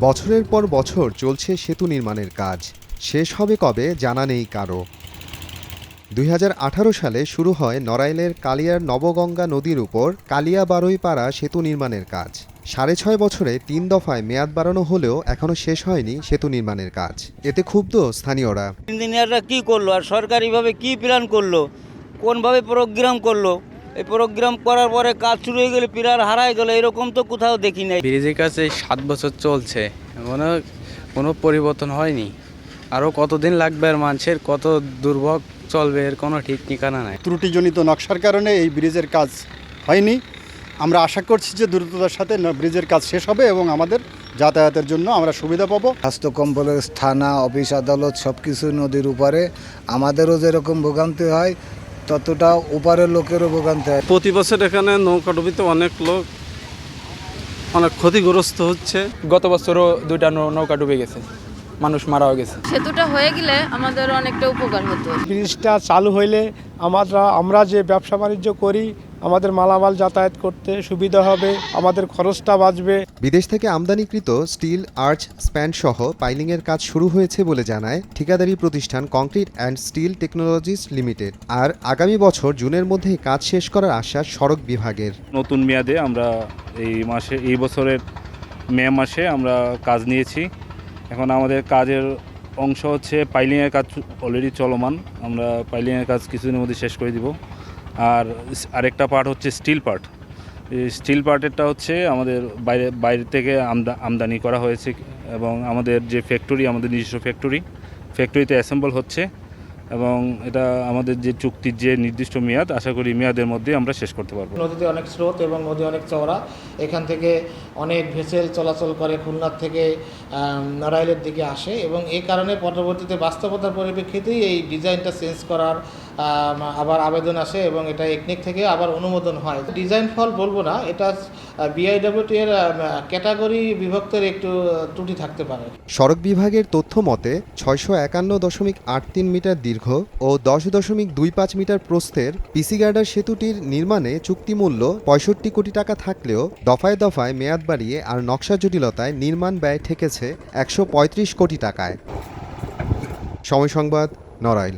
বছরের পর বছর চলছে সেতু নির্মাণের কাজ। শেষ হবে কবে জানা নেই কারও। দুই সালে শুরু হয় নড়াইলের কালিয়ার নবগঙ্গা নদীর উপর কালিয়া বারুইপাড়া সেতু নির্মাণের কাজ। সাড়ে ছয় বছরে তিন দফায় মেয়াদ বাড়ানো হলেও এখনও শেষ হয়নি সেতু নির্মাণের কাজ। এতে ক্ষুব্ধ স্থানীয়রা। ইঞ্জিনিয়াররা কি করল আর সরকারিভাবে কি প্ল্যান করল? কোনভাবে প্রোগ্রাম করল? এই প্রোগ্রাম করার পরে কাজ শুরু হয়ে গেলে পিলার হারাই গেল এরকম তো কোথাও দেখি নাই। ব্রিজের কাছে সাত বছর চলছে এখনও কোনো পরিবর্তন হয়নি। আরও কতদিন লাগবে আর মানুষের কত দুর্ভোগ চলবে এর কোনো ঠিক ঠিকানা নাই। ত্রুটিজনিত নকশার কারণে এই ব্রিজের কাজ হয়নি। আমরা আশা করছি যে দ্রুততার সাথে ন- ব্রিজের কাজ শেষ হবে এবং আমাদের যাতায়াতের জন্য আমরা সুবিধা পাবো। স্বাস্থ্য কমপ্লেক্স থানা অফিস আদালত সব কিছু নদীর উপরে। আমাদেরও যেরকম ভোগান্তি হয় ততটা ওপারের লোকেরও ভোগান্তি হয় প্রতি বছর এখানে নৌকা ডুবিতে অনেক লোক অনেক ক্ষতিগ্রস্ত হচ্ছে। গত বছরও দুইটা নৌ- নৌকা ডুবে গেছে। মানুষ মারাও গেছে। সেতুটা হয়ে গেলে আমাদের অনেকটা উপকার হতো। ব্রিজটা চালু হইলে আমরা আমরা যে ব্যবসা বাণিজ্য করি আমাদের মালামাল যাতায়াত করতে সুবিধা হবে আমাদের খরচটা বাঁচবে। বিদেশ থেকে আমদানিকৃত স্টিল আর্চ স্প্যান সহ পাইলিংয়ের কাজ শুরু হয়েছে বলে জানায় ঠিকাদারি প্রতিষ্ঠান concrete and steel technologies limited. আর আগামী বছর জুনের মধ্যেই কাজ শেষ করার আশ্বাস সড়ক বিভাগের। নতুন মেয়াদে আমরা এই মাসে এই বছরের মে মাসে আমরা কাজ নিয়েছি। এখন আমাদের কাজের অংশ হচ্ছে পাইলিংয়ের কাজ অলরেডি চলমান। আমরা পাইলিংয়ের কাজ কিছুদিনের মধ্যে শেষ করে দিব। আর আরেকটা পার্ট হচ্ছে স্টিল পার্ট স্টিল পার্টেরটা হচ্ছে আমাদের বাইরে বাইরে থেকে আমদা, আমদানি করা হয়েছে এবং আমাদের যে ফ্যাক্টরি আমাদের নিজস্ব ফ্যাক্টরি ফ্যাক্টরিতে অ্যাসেম্বল হচ্ছে এবং এটা আমাদের যে চুক্তির যে নির্দিষ্ট মেয়াদ, আশা করি মেয়াদের মধ্যে আমরা শেষ করতে পারব। নদীতে অনেক স্রোত এবং নদী অনেক চওড়া। এখান থেকে অনেক ভেসেল চলাচল করে খুলনার থেকে নড়াইলের দিকে আসে এবং এই কারণে পরবর্তীতে বাস্তবতার পরিপ্রেক্ষিতেই এই ডিজাইনটা চেঞ্জ করার আবার আবেদন আসে এবং এটা একনিক থেকে আবার অনুমোদন হয়। ডিজাইন ফল বলব না, এটা বিআইডব্লিউটি এর ক্যাটাগরি বিভক্তের একটু ত্রুটি থাকতে পারে। সড়ক বিভাগের তথ্য মতে, ছয়শো একান্ন দশমিক আট তিন মিটার দীর্ঘ ও দশ দশমিক দুই পাঁচ মিটার প্রস্থের পিসি গার্ডার সেতুটির নির্মাণে চুক্তিমূল্য পঁয়ষট্টি কোটি টাকা থাকলেও দফায় দফায় মেয়াদ বাড়িয়ে আর নকশা জটিলতায় নির্মাণ ব্যয় ঠেকেছে একশো পঁয়ত্রিশ কোটি টাকায়। সময় সংবাদ, নড়াইল।